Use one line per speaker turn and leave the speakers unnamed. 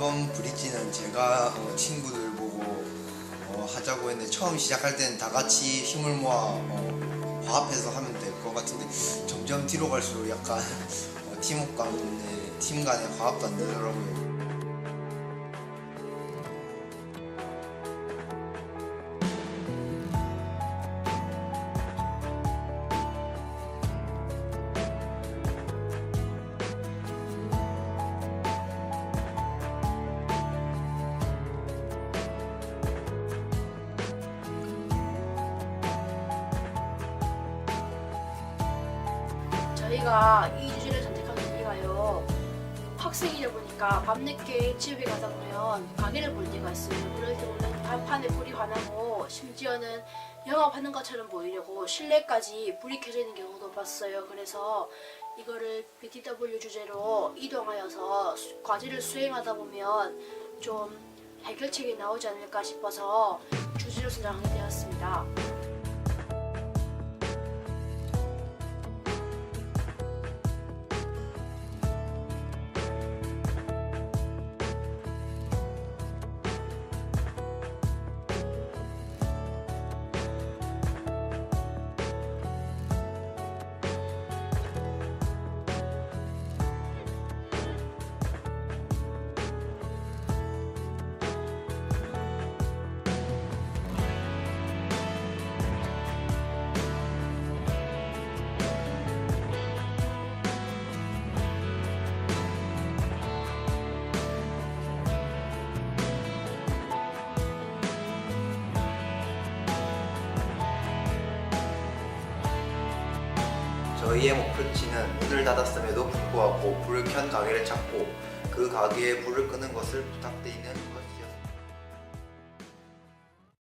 이번 브릿지는 제가 어, 친구들 보고 어, 하자고 했는데 처음 시작할 때는 다 같이 힘을 모아 어, 화합해서 하면 될 것 같은데 점점 뒤로 갈수록 약간 어, 팀워크 간의 팀 간의 화합도 안 되더라고요.
저희가 이 주제를 선택한 이유가요. 학생이다 보니까 밤늦게 집에 가다 보면 가게를 볼 때가 있어요. 그럴 때 보면 간판에 불이 환하고 심지어는 영업하는 것처럼 보이려고 실내까지 불이 켜져 있는 경우도 봤어요. 그래서 이거를 BTW 주제로 이동하여서 수- 과제를 수행하다 보면 좀 해결책이 나오지 않을까 싶어서 주제로 선정하게 되었습니다.
저희의 목표치는 문을 닫았음에도 불구하고 불을 켠 가게를 찾고 그 가게에 불을 끄는 것을 부탁드리는